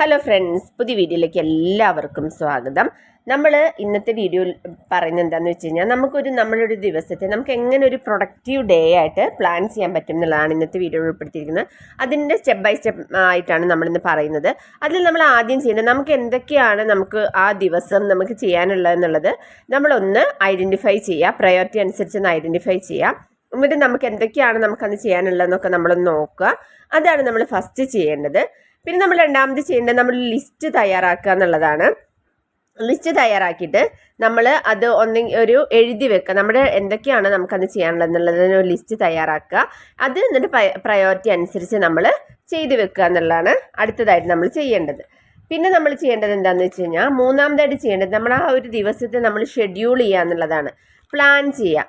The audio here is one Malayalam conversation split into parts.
ഹലോ ഫ്രണ്ട്സ് പുതിയ വീഡിയോയിലേക്ക് എല്ലാവർക്കും സ്വാഗതം. നമ്മൾ ഇന്നത്തെ വീഡിയോയിൽ പറയുന്നത് എന്താണെന്ന് വെച്ച് കഴിഞ്ഞാൽ നമുക്കൊരു നമ്മളൊരു ദിവസത്തെ നമുക്ക് എങ്ങനെ ഒരു പ്രൊഡക്റ്റീവ് ഡേ ആയിട്ട് പ്ലാൻ ചെയ്യാൻ പറ്റും എന്നുള്ളതാണ് ഇന്നത്തെ വീഡിയോ ഉൾപ്പെടുത്തിയിരിക്കുന്നത്. അതിന്റെ സ്റ്റെപ്പ് ബൈ സ്റ്റെപ്പ് ആയിട്ടാണ് നമ്മളിന്ന് പറയുന്നത്. അതിൽ നമ്മൾ ആദ്യം ചെയ്യുന്നത് നമുക്ക് എന്തൊക്കെയാണ് നമുക്ക് ആ ദിവസം നമുക്ക് ചെയ്യാനുള്ളത് എന്നുള്ളത് നമ്മളൊന്ന് ഐഡന്റിഫൈ ചെയ്യുക പ്രയോറിറ്റി അനുസരിച്ച് ഒന്ന് ഐഡന്റിഫൈ ചെയ്യുക എന്നിട്ട് നമുക്ക് എന്തൊക്കെയാണ് നമുക്കന്ന് ചെയ്യാനുള്ളതെന്നൊക്കെ നമ്മളൊന്ന് നോക്കുക. അതാണ് നമ്മൾ ഫസ്റ്റ് ചെയ്യേണ്ടത്. പിന്നെ നമ്മൾ രണ്ടാമത് ചെയ്യേണ്ടത് നമ്മൾ ലിസ്റ്റ് തയ്യാറാക്കുക എന്നുള്ളതാണ്. ലിസ്റ്റ് തയ്യാറാക്കിയിട്ട് നമ്മൾ അത് ഒന്ന് ഒരു എഴുതി വെക്കുക. നമ്മുടെ എന്തൊക്കെയാണ് നമുക്കത് ചെയ്യാനുള്ളത് എന്നുള്ളതിന് ഒരു ലിസ്റ്റ് തയ്യാറാക്കുക. അത് എന്നിട്ട് പ്രയോറിറ്റി അനുസരിച്ച് നമ്മൾ ചെയ്തു വെക്കുക എന്നുള്ളതാണ് അടുത്തതായിട്ട് നമ്മൾ ചെയ്യേണ്ടത്. പിന്നെ നമ്മൾ ചെയ്യേണ്ടത് എന്താണെന്ന് വെച്ച് കഴിഞ്ഞാൽ മൂന്നാമതായിട്ട് ചെയ്യേണ്ടത് നമ്മൾ ആ ഒരു ദിവസത്തെ നമ്മൾ ഷെഡ്യൂൾ ചെയ്യുക എന്നുള്ളതാണ്. പ്ലാൻ ചെയ്യുക.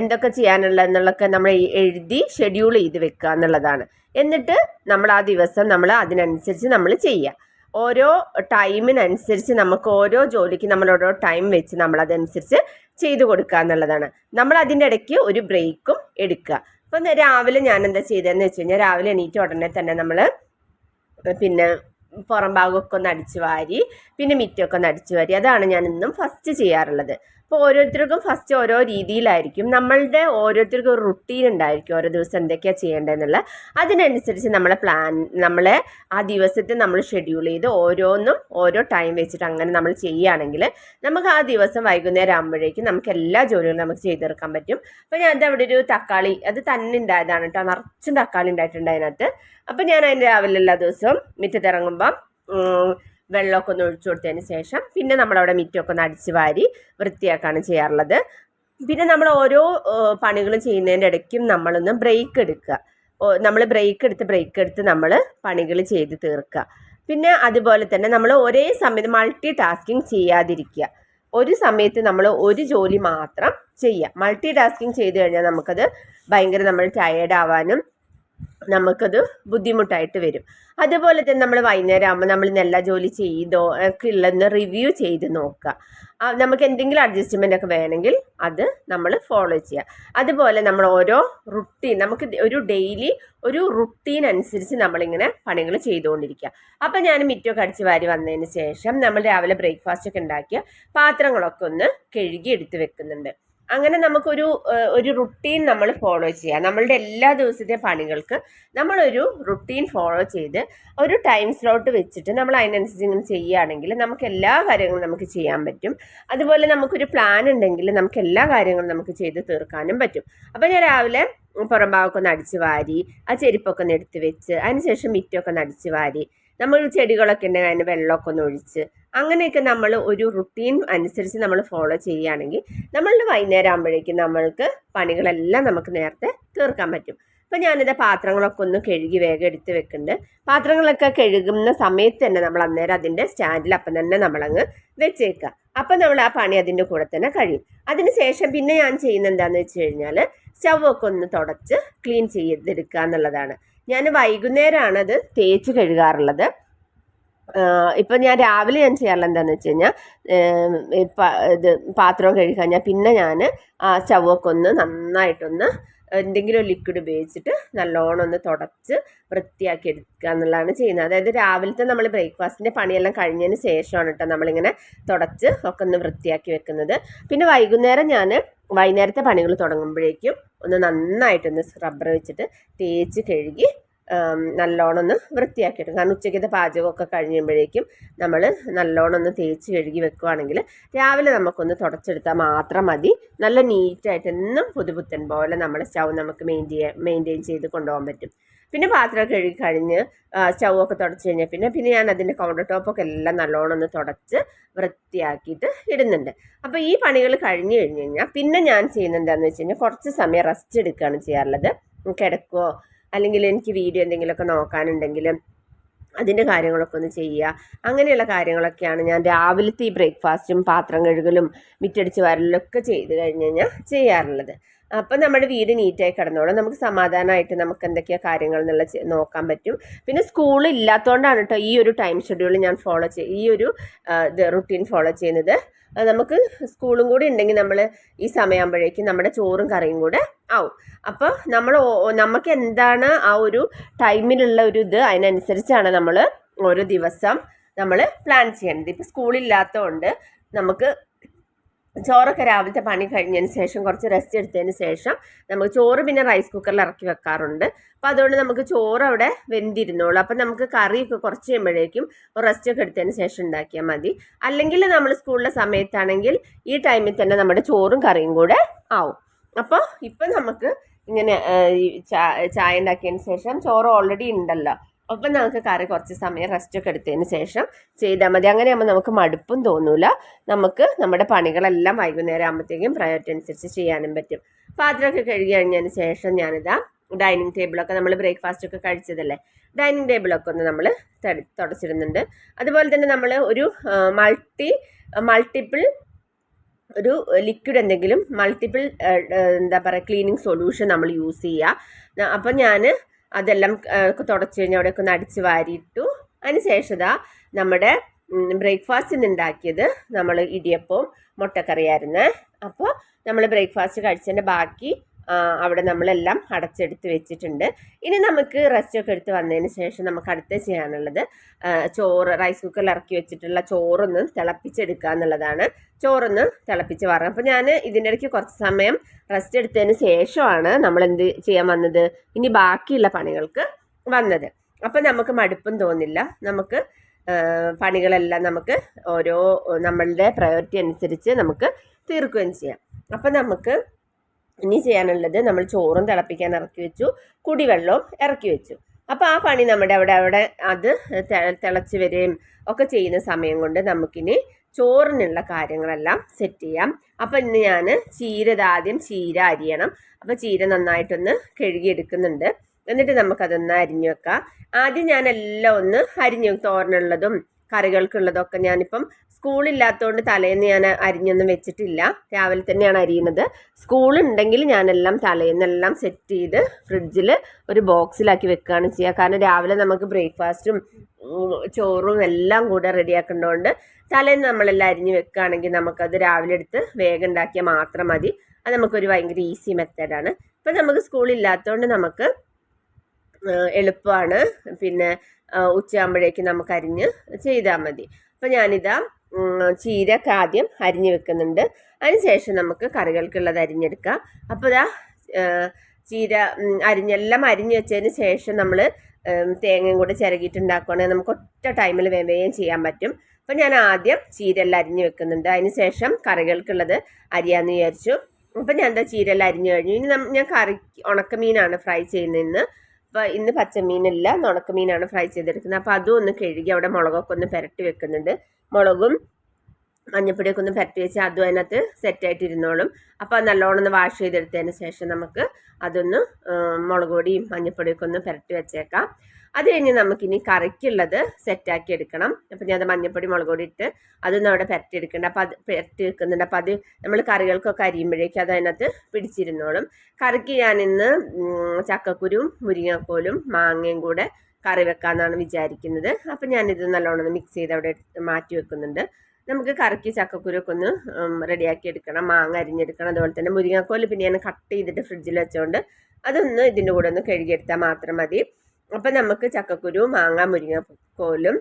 എന്തൊക്കെ ചെയ്യാനുള്ള എന്നുള്ളതൊക്കെ നമ്മൾ എഴുതി ഷെഡ്യൂൾ ചെയ്ത് വെക്കുക എന്നുള്ളതാണ്. എന്നിട്ട് നമ്മൾ ആ ദിവസം നമ്മൾ അതിനനുസരിച്ച് നമ്മൾ ചെയ്യുക. ഓരോ ടൈമിനനുസരിച്ച് നമുക്ക് ഓരോ ജോലിക്ക് നമ്മൾ ഓരോ ടൈം വെച്ച് നമ്മൾ അതനുസരിച്ച് ചെയ്തു കൊടുക്കുക എന്നുള്ളതാണ്. നമ്മൾ അതിന്റെ ഇടയ്ക്ക് ഒരു ബ്രേക്കും എടുക്കുക. അപ്പം രാവിലെ ഞാൻ എന്താ ചെയ്തതെന്ന് വെച്ച് കഴിഞ്ഞാൽ രാവിലെ എണീറ്റ ഉടനെ തന്നെ നമ്മൾ പിന്നെ പുറം ഭാഗമൊക്കെ ഒന്ന് അടിച്ചു വാരി പിന്നെ മിറ്റമൊക്കെ ഒന്ന് അടിച്ചു വാരി അതാണ് ഞാൻ ഇന്നും ഫസ്റ്റ് ചെയ്യാറുള്ളത്. അപ്പോൾ ഓരോരുത്തർക്കും ഫസ്റ്റ് ഓരോ രീതിയിലായിരിക്കും. നമ്മളുടെ ഓരോരുത്തർക്കും ഒരു റുട്ടീൻ ഉണ്ടായിരിക്കും ഓരോ ദിവസം എന്തൊക്കെയാണ് ചെയ്യേണ്ടതെന്നുള്ള. അതിനനുസരിച്ച് നമ്മളെ പ്ലാൻ നമ്മളെ ആ ദിവസത്തെ നമ്മൾ ഷെഡ്യൂൾ ചെയ്ത് ഓരോന്നും ഓരോ ടൈം വെച്ചിട്ട് അങ്ങനെ നമ്മൾ ചെയ്യുകയാണെങ്കിൽ നമുക്ക് ആ ദിവസം വൈകുന്നേരം ആകുമ്പോഴേക്കും നമുക്ക് എല്ലാ ജോലികളും നമുക്ക് ചെയ്തു ചെയ്തെടുക്കാൻ പറ്റും. അപ്പോൾ ഞാൻ അതവിടെ ഒരു തക്കാളി അത് തന്നെ ഉണ്ടായതാണ് കേട്ടോ. നിറച്ചും തക്കാളി ഉണ്ടായിട്ടുണ്ട് അതിനകത്ത്. അപ്പോൾ ഞാൻ അതിന്റെ രാവിലെ എല്ലാ ദിവസവും മുറ്റത്തിറങ്ങുമ്പം വെള്ളമൊക്കെ ഒന്ന് ഒഴിച്ചു കൊടുത്തതിന് ശേഷം പിന്നെ നമ്മളവിടെ മിറ്റമൊക്കെ ഒന്ന് അടിച്ച് വാരി വൃത്തിയാക്കാണ് ചെയ്യാറുള്ളത്. പിന്നെ നമ്മൾ ഓരോ പണികൾ ചെയ്യുന്നതിന്റെ ഇടയ്ക്കും നമ്മളൊന്ന് ബ്രേക്ക് എടുക്കുക. നമ്മൾ ബ്രേക്ക് എടുത്ത് ബ്രേക്ക് എടുത്ത് നമ്മൾ പണികൾ ചെയ്ത് തീർക്കുക. പിന്നെ അതുപോലെ തന്നെ നമ്മൾ ഒരേ സമയത്ത് മൾട്ടി ടാസ്കിങ് ചെയ്യാതിരിക്കുക. ഒരു സമയത്ത് നമ്മൾ ഒരു ജോലി മാത്രം ചെയ്യുക. മൾട്ടി ടാസ്കിങ് ചെയ്ത് കഴിഞ്ഞാൽ നമുക്കത് ഭയങ്കര നമ്മൾ ടയേർഡ് ആവാനും നമുക്കത് ബുദ്ധിമുട്ടായിട്ട് വരും. അതുപോലെ തന്നെ നമ്മൾ വൈകുന്നേരം ആകുമ്പോൾ നമ്മൾ നല്ല ജോലി ചെയ്തോ ഒക്കെ ഉള്ളതെന്ന് റിവ്യൂ ചെയ്ത് നോക്കുക നമുക്ക് എന്തെങ്കിലും അഡ്ജസ്റ്റ്മെന്റ് ഒക്കെ വേണമെങ്കിൽ അത് നമ്മൾ ഫോളോ ചെയ്യുക അതുപോലെ നമ്മൾ ഓരോ റുട്ടീൻ നമുക്ക് ഒരു ഡെയിലി ഒരു റുട്ടീൻ അനുസരിച്ച് നമ്മളിങ്ങനെ പണികൾ ചെയ്തുകൊണ്ടിരിക്കുക അപ്പം ഞാൻ മിറ്റൊക്കെ അടിച്ച് വാരി വന്നതിന് ശേഷം നമ്മൾ രാവിലെ ബ്രേക്ക്ഫാസ്റ്റ് ഒക്കെ ഉണ്ടാക്കിയ പാത്രങ്ങളൊക്കെ ഒന്ന് കഴുകി എടുത്ത് വെക്കുന്നുണ്ട്. അങ്ങനെ നമുക്കൊരു ഒരു റുട്ടീൻ നമ്മൾ ഫോളോ ചെയ്യാം. നമ്മളുടെ എല്ലാ ദിവസത്തെ പണികൾക്ക് നമ്മളൊരു റുട്ടീൻ ഫോളോ ചെയ്ത് ഒരു ടൈം സ്ലോട്ട് വെച്ചിട്ട് നമ്മൾ അതിനനുസരിച്ച് ഇങ്ങനെ ചെയ്യുകയാണെങ്കിൽ നമുക്ക് എല്ലാ കാര്യങ്ങളും നമുക്ക് ചെയ്യാൻ പറ്റും. അതുപോലെ നമുക്കൊരു പ്ലാൻ ഉണ്ടെങ്കിൽ നമുക്ക് എല്ലാ കാര്യങ്ങളും നമുക്ക് ചെയ്ത് തീർക്കാനും പറ്റും. അപ്പോൾ ഞാൻ രാവിലെ പുറംഭാഗമൊക്കെ ഒന്ന് അടിച്ച് വാരി ആ ചെരുപ്പൊക്കെ ഒന്ന് എടുത്ത് വെച്ച് അതിനുശേഷം മിറ്റൊക്കെ ഒന്ന് അടിച്ച് വാരി നമ്മൾ ചെടികളൊക്കെ ഉണ്ടെങ്കിൽ അതിന് വെള്ളമൊക്കെ ഒന്ന് ഒഴിച്ച് അങ്ങനെയൊക്കെ നമ്മൾ ഒരു റുട്ടീൻ അനുസരിച്ച് നമ്മൾ ഫോളോ ചെയ്യുകയാണെങ്കിൽ നമ്മളുടെ വൈകുന്നേരം ആകുമ്പോഴേക്കും നമ്മൾക്ക് പണികളെല്ലാം നമുക്ക് നേരത്തെ തീർക്കാൻ പറ്റും. അപ്പം ഞാനിത് പാത്രങ്ങളൊക്കെ ഒന്ന് കഴുകി വേഗം എടുത്ത് വെക്കുന്നുണ്ട്. പാത്രങ്ങളൊക്കെ കഴുകുന്ന സമയത്ത് തന്നെ നമ്മൾ അന്നേരം അതിന്റെ സ്റ്റാൻഡിൽ അപ്പം തന്നെ നമ്മളങ്ങ് വെച്ചേക്കുക. അപ്പം നമ്മൾ ആ പണി അതിന്റെ കൂടെ തന്നെ കഴിയും. അതിന് ശേഷം പിന്നെ ഞാൻ ചെയ്യുന്ന എന്താണെന്ന് വെച്ച് കഴിഞ്ഞാൽ സ്റ്റൗവൊക്കെ ഒന്ന് തുടച്ച് ക്ലീൻ ചെയ്തെടുക്കുക എന്നുള്ളതാണ്. ഞാൻ വൈകുന്നേരമാണ് അത് തേച്ച് കഴുകാറുള്ളത്. ഇപ്പം ഞാൻ രാവിലെ ഞാൻ ചെയ്യാറുള്ള എന്താണെന്ന് വെച്ച് കഴിഞ്ഞാൽ ഇത് പാത്രം കഴുകി. കഴിഞ്ഞാൽ പിന്നെ ഞാൻ ആ സ്റ്റൗവൊക്കെ ഒന്ന് നന്നായിട്ടൊന്ന് എന്തെങ്കിലും ലിക്വിഡ് ഉപയോഗിച്ചിട്ട് നല്ലോണം ഒന്ന് തുടച്ച് വൃത്തിയാക്കി എടുക്കുക എന്നുള്ളതാണ് ചെയ്യുന്നത്. അതായത് രാവിലത്തെ നമ്മൾ ബ്രേക്ക്ഫാസ്റ്റിന്റെ പണിയെല്ലാം കഴിഞ്ഞതിന് ശേഷമാണ് കേട്ടോ നമ്മളിങ്ങനെ തുടച്ച് ഒക്കെ ഒന്ന് വൃത്തിയാക്കി വെക്കുന്നത്. പിന്നെ വൈകുന്നേരം ഞാൻ വൈകുന്നേരത്തെ പണികൾ തുടങ്ങുമ്പോഴേക്കും ഒന്ന് നന്നായിട്ടൊന്ന് സ്ക്രബ്ബർ വെച്ചിട്ട് തേച്ച് കഴുകി നല്ലോണം ഒന്ന് വൃത്തിയാക്കിയിട്ട് കാരണം ഉച്ചയ്ക്കത്തെ പാചകമൊക്കെ കഴിയുമ്പോഴേക്കും നമ്മൾ നല്ലോണം ഒന്ന് തേച്ച് കഴുകി വെക്കുവാണെങ്കിൽ രാവിലെ നമുക്കൊന്ന് തുടച്ചെടുത്താൽ മാത്രം മതി. നല്ല നീറ്റായിട്ട് എന്നും പുതുപുത്തൻ പോലെ നമ്മുടെ സ്റ്റൗ നമുക്ക് മെയിന്റെയിൻ മെയിന്റെയിൻ ചെയ്ത് കൊണ്ടുപോകാൻ പറ്റും. പിന്നെ പാത്രം കഴുകി കഴിഞ്ഞ് സ്റ്റൗ ഒക്കെ തുടച്ച് കഴിഞ്ഞാൽ പിന്നെ പിന്നെ ഞാൻ അതിന്റെ കൗണ്ടർ ടോപ്പൊക്കെ എല്ലാം നല്ലോണം ഒന്ന് തുടച്ച് വൃത്തിയാക്കിയിട്ട് ഇടുന്നുണ്ട്. അപ്പോൾ ഈ പണികൾ കഴിഞ്ഞ് കഴിഞ്ഞ് കഴിഞ്ഞാൽ പിന്നെ ഞാൻ ചെയ്യുന്നത് എന്താണെന്ന് വെച്ച് കഴിഞ്ഞാൽ കുറച്ച് സമയം റെസ്റ്റ് എടുക്കുകയാണ് ചെയ്യാറുള്ളത്. കിടക്കുകയോ അല്ലെങ്കിൽ എനിക്ക് വീഡിയോ എന്തെങ്കിലുമൊക്കെ നോക്കാനുണ്ടെങ്കിൽ അതിന്റെ കാര്യങ്ങളൊക്കെ ഒന്ന് ചെയ്യുക. അങ്ങനെയുള്ള കാര്യങ്ങളൊക്കെയാണ് ഞാൻ രാവിലത്തെ ഈ ബ്രേക്ക്ഫാസ്റ്റും പാത്രം കഴുകലും മിറ്റടിച്ച് വരലൊക്കെ ചെയ്ത് കഴിഞ്ഞ് കഴിഞ്ഞാൽ ചെയ്യാറുള്ളത്. അപ്പം നമ്മുടെ വീട് നീറ്റായി കിടന്നോളും. നമുക്ക് സമാധാനമായിട്ട് നമുക്ക് എന്തൊക്കെയാണ് കാര്യങ്ങൾ എന്നുള്ള നോക്കാൻ പറ്റും. പിന്നെ സ്കൂൾ ഇല്ലാത്തതുകൊണ്ടാണ് കേട്ടോ ഈ ഒരു ടൈം ഷെഡ്യൂൾ ഞാൻ ഫോളോ ചെയ്യ ഈ ഒരു റുട്ടീൻ ഫോളോ ചെയ്യുന്നത്. നമുക്ക് സ്കൂളും കൂടി ഉണ്ടെങ്കിൽ നമ്മൾ ഈ സമയമാകുമ്പോഴേക്കും നമ്മുടെ ചോറും കറിയും കൂടെ ആവും. അപ്പോൾ നമ്മൾ നമുക്ക് എന്താണ് ആ ഒരു ടൈമിലുള്ള ഒരു ഇത് അതിനനുസരിച്ചാണ് നമ്മൾ ഓരോ ദിവസം നമ്മൾ പ്ലാൻ ചെയ്യേണ്ടത്. ഇപ്പോൾ സ്കൂളില്ലാത്തതുകൊണ്ട് നമുക്ക് ചോറൊക്കെ രാവിലത്തെ പണി കഴിഞ്ഞതിന് ശേഷം കുറച്ച് റെസ്റ്റ് എടുത്തതിന് ശേഷം നമുക്ക് ചോറ് പിന്നെ റൈസ് കുക്കറിൽ ഇറക്കി വെക്കാറുണ്ട്. അപ്പോൾ അതുകൊണ്ട് നമുക്ക് ചോറ് അവിടെ വെന്തിരുന്നോളൂ അപ്പം നമുക്ക് കറിയൊക്കെ കുറച്ച് കഴിയുമ്പോഴേക്കും റെസ്റ്റ് ഒക്കെ എടുത്തതിന് ശേഷം ഉണ്ടാക്കിയാൽ മതി. അല്ലെങ്കിൽ നമ്മൾ സ്കൂളിലെ സമയത്താണെങ്കിൽ ഈ ടൈമിൽ തന്നെ നമ്മുടെ ചോറും കറിയും കൂടെ ആവും. അപ്പോൾ ഇപ്പം നമുക്ക് ഇങ്ങനെ ചായ ഉണ്ടാക്കിയതിന് ശേഷം ചോറ് ഓൾറെഡി ഉണ്ടല്ലോ. അപ്പം നമുക്ക് കറി കുറച്ച് സമയം റെസ്റ്റ് ഒക്കെ എടുത്തതിന് ശേഷം ചെയ്താൽ മതി. അങ്ങനെയാകുമ്പോൾ നമുക്ക് മടുപ്പും തോന്നൂല. നമുക്ക് നമ്മുടെ പണികളെല്ലാം വൈകുന്നേരം ആകുമ്പോഴത്തേക്കും പ്രയോറിറ്റി അനുസരിച്ച് ചെയ്യാനും പറ്റും. പാത്രമൊക്കെ കഴുകി കഴിഞ്ഞതിന് ശേഷം ഞാനിതാ ഡൈനിങ് ടേബിളൊക്കെ നമ്മൾ ബ്രേക്ക്ഫാസ്റ്റ് ഒക്കെ കഴിച്ചതല്ലേ? ഡൈനിങ് ടേബിളൊക്കെ ഒന്ന് നമ്മൾ തുടച്ചിടുന്നുണ്ട്. അതുപോലെ തന്നെ നമ്മൾ ഒരു മൾട്ടി മൾട്ടിപ്പിൾ ഒരു ലിക്വിഡ് എന്തെങ്കിലും മൾട്ടിപ്പിൾ എന്താ പറയുക ക്ലീനിങ് സൊല്യൂഷൻ നമ്മൾ യൂസ് ചെയ്യുക. അപ്പം ഞാൻ അതെല്ലാം തുടച്ച് കഴിഞ്ഞാൽ അവിടെയൊക്കെ ഒന്ന് അടിച്ച് വാരിയിട്ടു. അതിന് ശേഷം നമ്മുടെ ബ്രേക്ക്ഫാസ്റ്റ് ഉണ്ടാക്കിയത് നമ്മൾ ഇടിയപ്പവും മുട്ടക്കറിയായിരുന്നു. അപ്പോൾ നമ്മൾ ബ്രേക്ക്ഫാസ്റ്റ് കഴിച്ചതിന്റെ ബാക്കി അവിടെ നമ്മളെല്ലാം അടച്ചെടുത്ത് വെച്ചിട്ടുണ്ട്. ഇനി നമുക്ക് റെസ്റ്റ് ഒക്കെ എടുത്ത് വന്നതിന് ശേഷം നമുക്ക് അടുത്ത ചെയ്യാനുള്ളത് ചോറ് റൈസ് കുക്കറിൽ ഇറക്കി വെച്ചിട്ടുള്ള ചോറൊന്ന് തിളപ്പിച്ചെടുക്കുക എന്നുള്ളതാണ്. ചോറൊന്ന് തിളപ്പിച്ച് വരണം അപ്പോൾ ഞാൻ ഇതിന്റെ ഇടയ്ക്ക് കുറച്ച് സമയം റെസ്റ്റ് എടുത്തതിന് ശേഷമാണ് നമ്മൾ എന്ത് ചെയ്യാൻ വന്നത്? ഇനി ബാക്കിയുള്ള പണികൾക്ക് വന്നത്. അപ്പോൾ നമുക്ക് മടുപ്പും തോന്നില്ല. നമുക്ക് പണികളെല്ലാം നമുക്ക് ഓരോ നമ്മളുടെ പ്രയോറിറ്റി അനുസരിച്ച് നമുക്ക് തീർക്കുകയും ചെയ്യാം. അപ്പം നമുക്ക് ഇനി ചെയ്യാനുള്ളത് നമ്മൾ ചോറും തിളപ്പിക്കാൻ ഇറക്കി വെച്ചു കുടിവെള്ളവും ഇറക്കി വെച്ചു. അപ്പോൾ ആ പണി നമ്മുടെ അവിടെ അവിടെ അത് തിളച്ച് വരികയും ഒക്കെ ചെയ്യുന്ന സമയം കൊണ്ട് നമുക്കിനി ചോറിനുള്ള കാര്യങ്ങളെല്ലാം സെറ്റ് ചെയ്യാം. അപ്പോൾ ഇന്ന് ഞാൻ ചീര ആദ്യം ചീര അരിയണം. അപ്പോൾ ചീര നന്നായിട്ടൊന്ന് കഴുകിയെടുക്കുന്നുണ്ട്. എന്നിട്ട് നമുക്കതൊന്ന് അരിഞ്ഞു വെക്കാം. ആദ്യം ഞാൻ എല്ലാം ഒന്ന് അരിഞ്ഞു തോരനുള്ളതും കറികൾക്കുള്ളതൊക്കെ ഞാനിപ്പം സ്കൂളില്ലാത്തതുകൊണ്ട് തലേന്ന് ഞാൻ അരിഞ്ഞൊന്നും വെച്ചിട്ടില്ല. രാവിലെ തന്നെയാണ് അരിയുന്നത്. സ്കൂളുണ്ടെങ്കിൽ ഞാനെല്ലാം തലേന്നെല്ലാം സെറ്റ് ചെയ്ത് ഫ്രിഡ്ജിൽ ഒരു ബോക്സിലാക്കി വെക്കുകയാണ് ചെയ്യുക കാരണം രാവിലെ നമുക്ക് ബ്രേക്ക്ഫാസ്റ്റും ചോറും എല്ലാം കൂടെ റെഡിയാക്കേണ്ടതുകൊണ്ട് തലേന്ന് നമ്മളെല്ലാം അരിഞ്ഞ് വെക്കുകയാണെങ്കിൽ നമുക്കത് രാവിലെ എടുത്ത് വേഗം ഉണ്ടാക്കിയാൽ മാത്രം മതി. അത് നമുക്കൊരു ഭയങ്കര ഈസി മെത്തേഡാണ്. ഇപ്പം നമുക്ക് സ്കൂളില്ലാത്തതുകൊണ്ട് നമുക്ക് എളുപ്പമാണ് പിന്നെ ഉച്ചയാകുമ്പോഴേക്കും നമുക്ക് അരിഞ്ഞ് ചെയ്താൽ മതി. അപ്പം ഞാനിതാ ചീരക്ക് ആദ്യം അരിഞ്ഞ് വെക്കുന്നുണ്ട്. അതിനുശേഷം നമുക്ക് കറികൾക്കുള്ളത് അരിഞ്ഞെടുക്കാം. അപ്പോൾ ഇതാ ചീര അരിഞ്ഞെല്ലാം അരിഞ്ഞ് വെച്ചതിന് ശേഷം നമ്മൾ തേങ്ങയും കൂടെ ചിരകിയിട്ടുണ്ടാക്കുകയാണെങ്കിൽ നമുക്ക് ഒറ്റ ടൈമിൽ വേവേയും ചെയ്യാൻ പറ്റും. അപ്പം ഞാൻ ആദ്യം ചീരെല്ലാം അരിഞ്ഞ് വെക്കുന്നുണ്ട്. അതിന് ശേഷം കറികൾക്കുള്ളത് അരിയാന്ന് വിചാരിച്ചു. അപ്പം ഞാൻ എന്താ ചീരയെല്ലാം അരിഞ്ഞ് കഴിഞ്ഞു. ഇനി ഞാൻ കറി ഉണക്കമീനാണ് ഫ്രൈ ചെയ്യുന്നതെന്ന്. അപ്പോൾ ഇന്ന് പച്ചമീനല്ല ഉണക്കമീനാണ് ഫ്രൈ ചെയ്തെടുക്കുന്നത്. അപ്പോൾ അതും ഒന്ന് കഴുകി അവിടെ മുളകൊക്കെ ഒന്ന് പുരട്ടി വെക്കുന്നുണ്ട്. മുളകും മഞ്ഞപ്പൊടിയൊക്കെ ഒന്ന് പരട്ടി വെച്ച് അതും അതിനകത്ത് സെറ്റായിട്ട് ഇരുന്നോളും അപ്പോൾ നല്ലോണം ഒന്ന് വാഷ് ചെയ്തെടുത്തതിന് ശേഷം നമുക്ക് അതൊന്ന് മുളക് പൊടിയും മഞ്ഞപ്പൊടിയൊക്കെ ഒന്ന് പുരട്ടി വെച്ചേക്കാം. അത് കഴിഞ്ഞ് നമുക്കിനി കറിക്കുള്ളത് സെറ്റാക്കി എടുക്കണം. അപ്പം ഞാൻ അത് മഞ്ഞപ്പൊടി മുളക് പൊടി ഇട്ട് അതൊന്നും അവിടെ പെരട്ടി എടുക്കേണ്ട. അപ്പോൾ അത് പെരട്ടി വെക്കുന്നുണ്ട്. അപ്പം അത് നമ്മൾ കറികൾക്കൊക്കെ അരിയുമ്പോഴേക്കും അത് അതിനകത്ത് പിടിച്ചിരുന്നോളും. കറിക്ക് ഞാനിന്ന് ചക്കക്കുരും മുരിങ്ങക്കോലും മാങ്ങയും കൂടെ കറി വെക്കാമെന്നാണ് വിചാരിക്കുന്നത്. അപ്പം ഞാനിത് നല്ലോണം മിക്സ് ചെയ്ത് അവിടെ മാറ്റി വെക്കുന്നുണ്ട്. നമുക്ക് കറക്കി ചക്കക്കുരൊക്കെ ഒന്ന് റെഡിയാക്കി എടുക്കണം. മാങ്ങ അരിഞ്ഞെടുക്കണം. അതുപോലെ തന്നെ മുരിങ്ങക്കോൽ പിന്നെ ഞാൻ കട്ട് ചെയ്തിട്ട് ഫ്രിഡ്ജിൽ വെച്ചുകൊണ്ട് അതൊന്ന് ഇതിന്റെ കൂടെ ഒന്ന് കഴുകിയെടുത്താൽ മാത്രം മതി. അപ്പം നമുക്ക് ചക്കക്കുരു മാങ്ങ മുരിങ്ങക്കോലും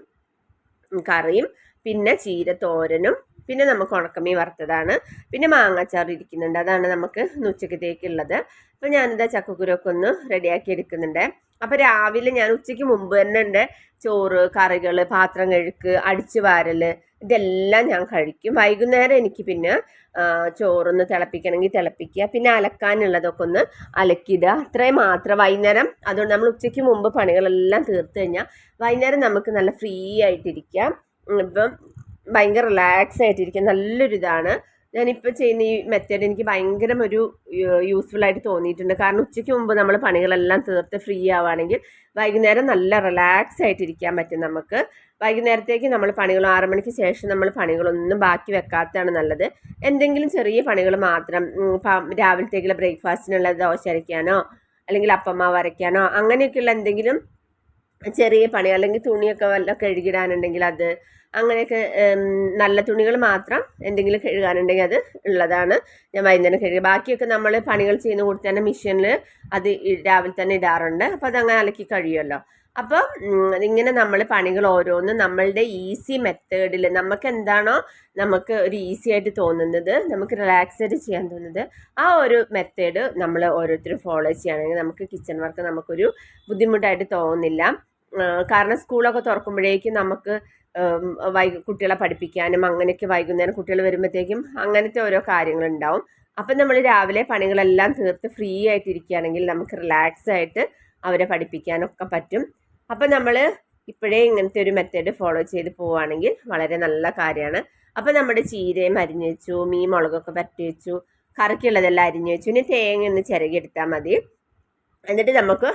കറിയും പിന്നെ ചീര തോരനും പിന്നെ നമുക്ക് ഉണക്കമീ വറുത്തതാണ് പിന്നെ മാങ്ങാച്ചാർ ഇരിക്കുന്നുണ്ട്. അതാണ് നമുക്ക് ഉച്ചക്കത്തേക്കുള്ളത്. അപ്പോൾ ഞാനിതാ ചക്കക്കുരൊക്കെ ഒന്ന് റെഡിയാക്കി എടുക്കുന്നുണ്ട്. അപ്പോൾ രാവിലെ ഞാൻ ഉച്ചയ്ക്ക് മുമ്പ് തന്നെ എന്റെ ചോറ് കറികൾ പാത്രം കഴുക്ക് അടിച്ചു വാരൽ ഇതെല്ലാം ഞാൻ കഴിക്കും. വൈകുന്നേരം എനിക്ക് പിന്നെ ചോറൊന്ന് തിളപ്പിക്കണമെങ്കിൽ തിളപ്പിക്കുക. പിന്നെ അലക്കാനുള്ളതൊക്കെ ഒന്ന് അലക്കിയിടുക. അത്രയും മാത്രം. വൈകുന്നേരം അതുകൊണ്ട് നമ്മൾ ഉച്ചയ്ക്ക് മുമ്പ് പണികളെല്ലാം തീർത്തു കഴിഞ്ഞാൽ വൈകുന്നേരം നമുക്ക് നല്ല ഫ്രീ ആയിട്ടിരിക്കാം. ഇപ്പം ഭയങ്കര റിലാക്സ് ആയിട്ടിരിക്കുക നല്ലൊരു ഇതാണ് ഞാനിപ്പോൾ ചെയ്യുന്ന ഈ മെത്തേഡ് എനിക്ക് ഭയങ്കര ഒരു യൂസ്ഫുൾ ആയിട്ട് തോന്നിയിട്ടുണ്ട്. കാരണം ഉച്ചയ്ക്ക് മുമ്പ് നമ്മൾ പണികളെല്ലാം തീർത്ത് ഫ്രീ ആവുകയാണെങ്കിൽ വൈകുന്നേരം നല്ല റിലാക്സ് ആയിട്ടിരിക്കാൻ പറ്റും നമുക്ക്. വൈകുന്നേരത്തേക്ക് നമ്മൾ പണികൾ ആറു മണിക്ക് ശേഷം നമ്മൾ പണികളൊന്നും ബാക്കി വെക്കാത്തതാണ് നല്ലത്. എന്തെങ്കിലും ചെറിയ പണികൾ മാത്രം രാവിലത്തേക്കുള്ള ബ്രേക്ക്ഫാസ്റ്റിനുള്ള ദോശ അരയ്ക്കാനോ അല്ലെങ്കിൽ അപ്പമ്മ വരയ്ക്കാനോ അങ്ങനെയൊക്കെയുള്ള എന്തെങ്കിലും ചെറിയ പണി അല്ലെങ്കിൽ തുണിയൊക്കെ വല്ല കഴുകിടാനുണ്ടെങ്കിൽ അത് അങ്ങനെയൊക്കെ നല്ല തുണികൾ മാത്രം എന്തെങ്കിലും കഴുകാനുണ്ടെങ്കിൽ അത് ഉള്ളതാണ് ഞാൻ വൈകുന്നേരം കഴുകുക ബാക്കിയൊക്കെ നമ്മൾ പണികൾ ചെയ്യുന്ന കൂടി തന്നെ മെഷീനിൽ അത് രാവിലെ തന്നെ ഇടാറുണ്ട്. അപ്പോൾ അതങ്ങനെ അലക്കി കഴിയുമല്ലോ. അപ്പോൾ ഇങ്ങനെ നമ്മൾ പണികൾ ഓരോന്നും നമ്മളുടെ ഈസി മെത്തേഡിൽ നമുക്ക് എന്താണോ നമുക്ക് ഒരു ഈസി ആയിട്ട് തോന്നുന്നത് നമുക്ക് റിലാക്സ്ഡ് ചെയ്യാൻ തോന്നുന്നത് ആ ഒരു മെത്തേഡ് നമ്മൾ ഓരോരുത്തരും ഫോളോ ചെയ്യുകയാണെങ്കിൽ നമുക്ക് കിച്ചൺ വർക്ക് നമുക്കൊരു ബുദ്ധിമുട്ടായിട്ട് തോന്നുന്നില്ല കാരണം സ്കൂളൊക്കെ തുറക്കുമ്പോഴേക്കും നമുക്ക് വൈ കുട്ടികളെ പഠിപ്പിക്കാനും അങ്ങനെയൊക്കെ വൈകുന്നേരം കുട്ടികൾ വരുമ്പോഴത്തേക്കും അങ്ങനത്തെ ഓരോ കാര്യങ്ങളുണ്ടാവും. അപ്പം നമ്മൾ രാവിലെ പണികളെല്ലാം തീർത്ത് ഫ്രീ ആയിട്ടിരിക്കുകയാണെങ്കിൽ നമുക്ക് റിലാക്സ് ആയിട്ട് അവരെ പഠിപ്പിക്കാനൊക്കെ പറ്റും. അപ്പം നമ്മൾ ഇപ്പോഴേ ഇങ്ങനത്തെ ഒരു മെത്തേഡ് ഫോളോ ചെയ്ത് പോവുകയാണെങ്കിൽ വളരെ നല്ല കാര്യമാണ്. അപ്പം നമ്മുടെ ചീരയും അരിഞ്ഞു വെച്ചു മീൻ മുളകൊക്കെ പറ്റി വെച്ചു കറിക്കുള്ളതെല്ലാം അരിഞ്ഞു വെച്ചു. ഇനി തേങ്ങ ഒന്ന് ചിരകിയെടുത്താൽ മതി. എന്നിട്ട് നമുക്ക്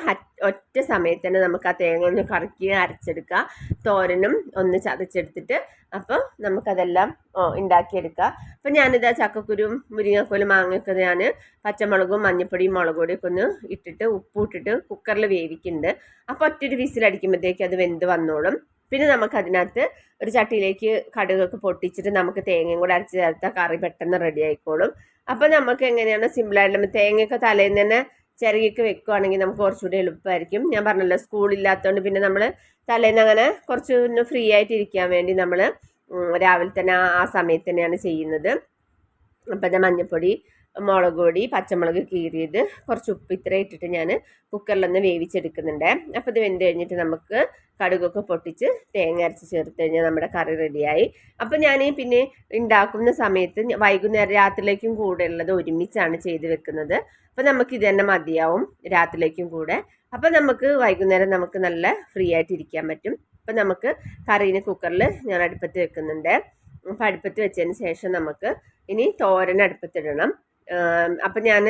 ഒറ്റ സമയത്ത് തന്നെ നമുക്ക് ആ തേങ്ങ ഒന്ന് കറക്കി അരച്ചെടുക്കുക തോരനും ഒന്ന് ചതച്ചെടുത്തിട്ട് അപ്പോൾ നമുക്കതെല്ലാം ഉണ്ടാക്കിയെടുക്കുക അപ്പം ഞാനിതാ ചക്കക്കുരും മുരിങ്ങക്കോലും മാങ്ങയൊക്കെ ഞാൻ പച്ചമുളകും മഞ്ഞപ്പൊടിയും മുളക് ഒന്ന് ഇട്ടിട്ട് ഉപ്പും ഇട്ടിട്ട് കുക്കറിൽ വേവിക്കുന്നുണ്ട് അപ്പോൾ ഒറ്റൊരു വിസിലടിക്കുമ്പോഴത്തേക്ക് അത് വെന്ത് വന്നോളും. പിന്നെ നമുക്ക് അതിനകത്ത് ഒരു ചട്ടിയിലേക്ക് കടുകൊക്കെ പൊട്ടിച്ചിട്ട് നമുക്ക് തേങ്ങയും കൂടെ അരച്ച് ചേർത്താൽ കറി പെട്ടെന്ന് റെഡി ആയിക്കോളും. അപ്പോൾ നമുക്ക് എങ്ങനെയാണ്? സിമ്പിളായിട്ട് തേങ്ങയൊക്കെ തലേന്ന് തന്നെ ചിരകിയൊക്കെ വെക്കുവാണെങ്കിൽ നമുക്ക് കുറച്ചുകൂടി എളുപ്പമായിരിക്കും. ഞാൻ പറഞ്ഞല്ലോ സ്കൂളില്ലാത്തതുകൊണ്ട് പിന്നെ നമ്മൾ തലേന്ന് അങ്ങനെ കുറച്ച് ഒന്ന് ഫ്രീ ആയിട്ട് ഇരിക്കാൻ വേണ്ടി നമ്മൾ രാവിലെ തന്നെ ആ- സമയത്ത് തന്നെയാണ് ചെയ്യുന്നത്. അപ്പം മഞ്ഞൾപ്പൊടി മുളക് പൊടി പച്ചമുളക് കീറിയത് കുറച്ച് ഉപ്പ് ഇത്ര ഇട്ടിട്ട് ഞാൻ കുക്കറിലൊന്ന് വേവിച്ചെടുക്കുന്നുണ്ട്. അപ്പോൾ ഇത് വെന്ത് കഴിഞ്ഞിട്ട് നമുക്ക് കടുകൊക്കെ പൊട്ടിച്ച് തേങ്ങ അരച്ച് ചേർത്ത് കഴിഞ്ഞാൽ നമ്മുടെ കറി റെഡിയായി അപ്പോൾ ഞാൻ പിന്നെ ഉണ്ടാക്കുന്ന സമയത്ത് വൈകുന്നേരം രാത്രിയിലേക്കും കൂടെ ഉള്ളത് ഒരുമിച്ചാണ് ചെയ്ത് വെക്കുന്നത്. അപ്പോൾ നമുക്ക് ഇത് തന്നെ മതിയാവും രാത്രിയിലേക്കും കൂടെ. അപ്പോൾ നമുക്ക് വൈകുന്നേരം നമുക്ക് നല്ല ഫ്രീ ആയിട്ട് ഇരിക്കാൻ പറ്റും. അപ്പോൾ നമുക്ക് കറീന് കുക്കറിൽ ഞാൻ അടുപ്പത്ത് വെക്കുന്നുണ്ട്. അപ്പോൾ അടുപ്പത്ത് വെച്ചതിന് ശേഷം നമുക്ക് ഇനി തോരൻ അടുപ്പത്തിടണം. അപ്പം ഞാൻ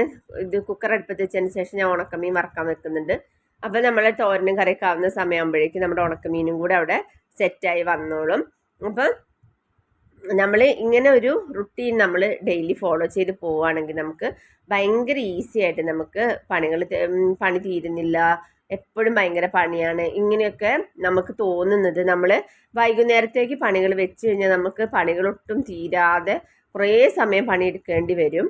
ഇത് കുക്കർ അടുപ്പത്ത് വെച്ചതിന് ശേഷം ഞാൻ ഉണക്കമീൻ വറക്കാൻ വെക്കുന്നുണ്ട്. അപ്പം നമ്മൾ തോരനും കറിയൊക്കെ ആവുന്ന സമയമാകുമ്പോഴേക്കും നമ്മുടെ ഉണക്കമീനും കൂടെ അവിടെ സെറ്റായി വന്നോളും. അപ്പം നമ്മൾ ഇങ്ങനെ ഒരു റുട്ടീൻ നമ്മൾ ഡെയിലി ഫോളോ ചെയ്ത് പോവുകയാണെങ്കിൽ നമുക്ക് ഭയങ്കര ഈസി ആയിട്ട് നമുക്ക് പണികൾ പണി തീരുന്നില്ല. എപ്പോഴും ഭയങ്കര പണിയാണ്. ഇങ്ങനെയൊക്കെ നമുക്ക് തോന്നുന്നത് നമ്മൾ വൈകുന്നേരത്തേക്ക് പണികൾ വെച്ച് കഴിഞ്ഞാൽ നമുക്ക് പണികളൊട്ടും തീരാതെ കുറേ സമയം പണിയെടുക്കേണ്ടി വരും.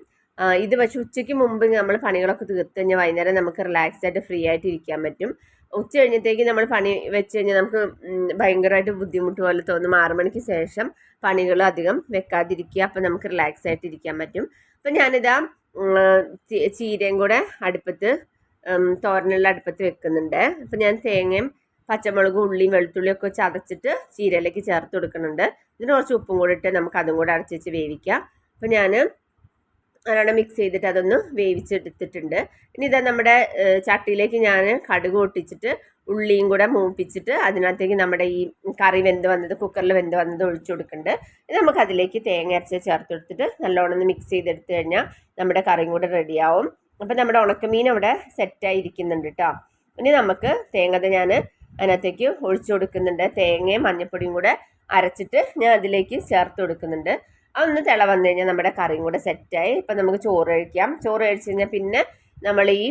ഇത് പക്ഷേ ഉച്ചയ്ക്ക് മുമ്പ് നമ്മൾ പണികളൊക്കെ തീർത്ത് കഴിഞ്ഞാൽ വൈകുന്നേരം നമുക്ക് റിലാക്സ് ആയിട്ട് ഫ്രീ ആയിട്ട് ഇരിക്കാൻ പറ്റും. ഉച്ച കഴിഞ്ഞത്തേക്ക് നമ്മൾ പണി വെച്ച് കഴിഞ്ഞാൽ നമുക്ക് ഭയങ്കരമായിട്ട് ബുദ്ധിമുട്ട് പോലെ തോന്നും. ആറു മണിക്ക് ശേഷം പണികൾ അധികം വെക്കാതിരിക്കുക അപ്പം നമുക്ക് റിലാക്സ് ആയിട്ട് ഇരിക്കാൻ പറ്റും. അപ്പം ഞാനിതാ ചീരയും കൂടെ അടുപ്പത്ത് തോരനുള്ള അടുപ്പത്ത് വെക്കുന്നുണ്ട്. അപ്പം ഞാൻ തേങ്ങയും പച്ചമുളകും ഉള്ളിയും വെളുത്തുള്ളിയും ഒക്കെ ചതച്ചിട്ട് ചീരയിലേക്ക് ചേർത്ത് കൊടുക്കുന്നുണ്ട്. ഇതിന് കുറച്ച് ഉപ്പും കൂടി ഇട്ട് നമുക്ക് അതും കൂടെ അടച്ച് വേവിക്കാം. അപ്പം ഞാൻ നല്ലോണം മിക്സ് ചെയ്തിട്ട് അതൊന്ന് വേവിച്ചെടുത്തിട്ടുണ്ട്. ഇനി ഇതാ നമ്മുടെ ചട്ടിയിലേക്ക് ഞാൻ കടുക് പൊട്ടിച്ചിട്ട് ഉള്ളിയും കൂടെ മൂപ്പിച്ചിട്ട് അതിനകത്തേക്ക് നമ്മുടെ ഈ കറി വെന്ത് വന്നത് കുക്കറിൽ വെന്ത് വന്നത് ഒഴിച്ചു കൊടുക്കുന്നുണ്ട് ഇനി നമുക്ക് അതിലേക്ക് തേങ്ങ അരച്ച് ചേർത്ത് എടുത്തിട്ട് നല്ലോണം മിക്സ് ചെയ്തെടുത്ത് കഴിഞ്ഞാൽ നമ്മുടെ കറിയും കൂടെ റെഡിയാവും അപ്പം നമ്മുടെ ഉണക്കമീൻ അവിടെ സെറ്റായി ഇരിക്കുന്നുണ്ട് കേട്ടോ ഇനി നമുക്ക് തേങ്ങ ഞാൻ അതിനകത്തേക്ക് ഒഴിച്ചു കൊടുക്കുന്നുണ്ട്. തേങ്ങയും മഞ്ഞൾപ്പൊടിയും കൂടെ അരച്ചിട്ട് ഞാൻ അതിലേക്ക് ചേർത്ത് കൊടുക്കുന്നുണ്ട്. അതൊന്ന് തിള വന്നു കഴിഞ്ഞാൽ നമ്മുടെ കറിയും കൂടെ സെറ്റായി ഇപ്പം നമുക്ക് ചോറ് കഴിക്കാം. ചോറ് കഴിച്ച് കഴിഞ്ഞാൽ പിന്നെ നമ്മൾ ഈ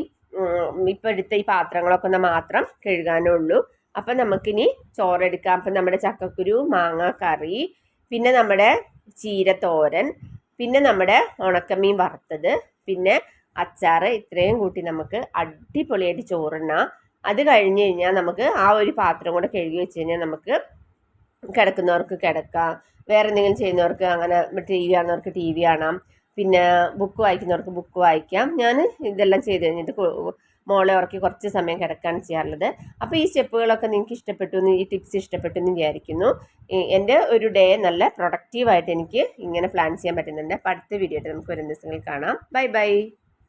ഇപ്പം എടുത്ത ഈ പാത്രങ്ങളൊക്കെ ഒന്ന് മാത്രം കഴുകാനേ ഉള്ളൂ അപ്പം നമുക്കിനി ചോറെടുക്കാം. അപ്പം നമ്മുടെ ചക്കക്കുരു മാങ്ങ കറി പിന്നെ നമ്മുടെ ചീര തോരൻ പിന്നെ നമ്മുടെ ഉണക്കമീൻ വറുത്തത് പിന്നെ അച്ചാറ് ഇത്രയും കൂട്ടി നമുക്ക് അടിപൊളിയായിട്ട് ചോറുണ്ണാം അത് കഴിഞ്ഞ് കഴിഞ്ഞാൽ നമുക്ക് ആ ഒരു പാത്രം കൂടെ കഴുകി വെച്ച് കഴിഞ്ഞാൽ നമുക്ക് കിടക്കുന്നവർക്ക് കിടക്കാം. വേറെ എന്തെങ്കിലും ചെയ്യുന്നവർക്ക് അങ്ങനെ ടി വി കാണുന്നവർക്ക് ടി വി കാണാം. പിന്നെ ബുക്ക് വായിക്കുന്നവർക്ക് ബുക്ക് വായിക്കാം. ഞാൻ ഇതെല്ലാം ചെയ്ത് കഴിഞ്ഞിട്ട് മോളെ ഉറക്കി കുറച്ച് സമയം കിടക്കാണ് ചെയ്യാറുള്ളത്. അപ്പോൾ ഈ സ്റ്റെപ്പുകളൊക്കെ നിങ്ങൾക്ക് ഇഷ്ടപ്പെട്ടു എന്ന് ഈ ടിപ്സ് ഇഷ്ടപ്പെട്ടു എന്ന് വിചാരിക്കുന്നു. എന്റെ ഒരു ഡേ നല്ല പ്രൊഡക്റ്റീവായിട്ട് എനിക്ക് ഇങ്ങനെ പ്ലാൻ ചെയ്യാൻ പറ്റുന്നുണ്ട്. അപ്പോൾ അടുത്ത വീഡിയോ ആയിട്ട് നമുക്ക് ഒരു ദിവസങ്ങളിൽ കാണാം. Bye bye